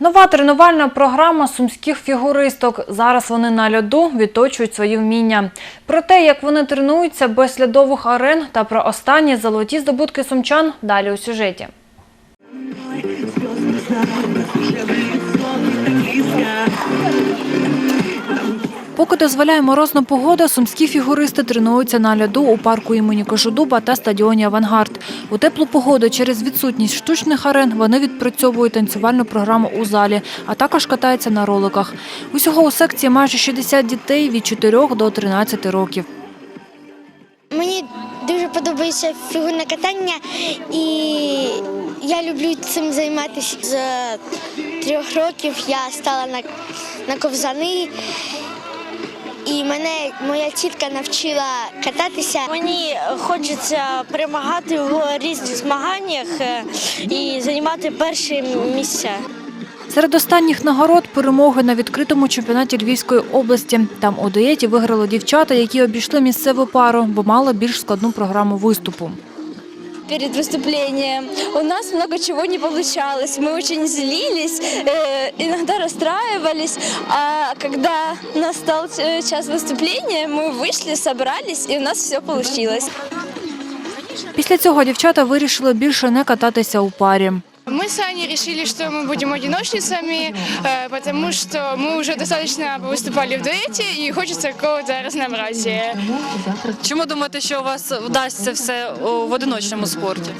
Нова тренувальна програма сумських фігуристок. Зараз вони на льоду відточують свої вміння. Про те, як вони тренуються без льодових арен та про останні золоті здобутки сумчан далі у сюжеті. Поки дозволяє морозна погода, сумські фігуристи тренуються на льоду у парку імені Кожедуба та стадіоні Авангард. У теплу погоду через відсутність штучних арен вони відпрацьовують танцювальну програму у залі, а також катаються на роликах. Усього у секції майже 60 дітей від 4 до 13 років. Мені дуже подобається фігурне катання, і я люблю цим займатися. З трьох років я стала на, на ковзани, мене моя тітка навчила кататися. Мені хочеться перемагати в різних змаганнях е, і займати перші місця. Серед останніх нагород перемоги на відкритому чемпіонаті Львівської області. Там у дуеті виграли дівчата, які обійшли місцеву пару, бо мали більш складну програму виступу Перед выступлением у нас много чего не получалось. Мы очень злились, э, иногда расстраивались. А когда настал э, час выступления, мы вышли, собрались, и у нас все получилось. Після цього дівчата вирішили більше не кататися у парі. Мы с Аней решили, что мы будем одиночницами, э, потому что мы уже достаточно выступали в дуэте и хочется какого-то разнообразия. Чому думаєте, що у вас вдасться все в одиночному спорті?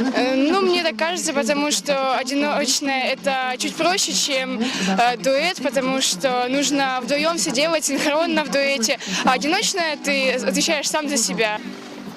Э, Ну, мне так кажется, потому что одиночное это чуть проще, чем э, дуэт, потому что нужно вдвоем все делать синхронно в дуэте, а одиночное ты отвечаешь сам за себя.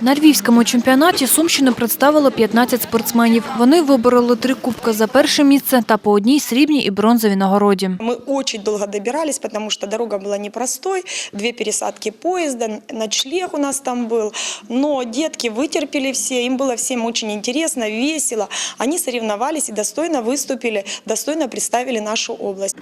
На львівському чемпіонаті Сумщину представили 15 спортсменів. Вони вибороли три кубки за перше місце та по одній срібній і бронзовій нагороді. Мы очень долго добирались, потому что дорога была непростой, две пересадки поезда, ночлег у нас там был. Но детки вытерпели все, им было всем очень интересно, весело. Они соревновались и достойно выступили, достойно представили нашу область.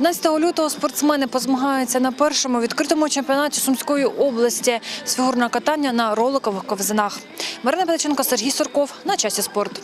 11 лютого спортсмени позмагаються на першому відкритому чемпіонаті Сумської області з фігурного катання на роликових ковзинах. Марина Петриченко, Сергій Сурков на часі спорт.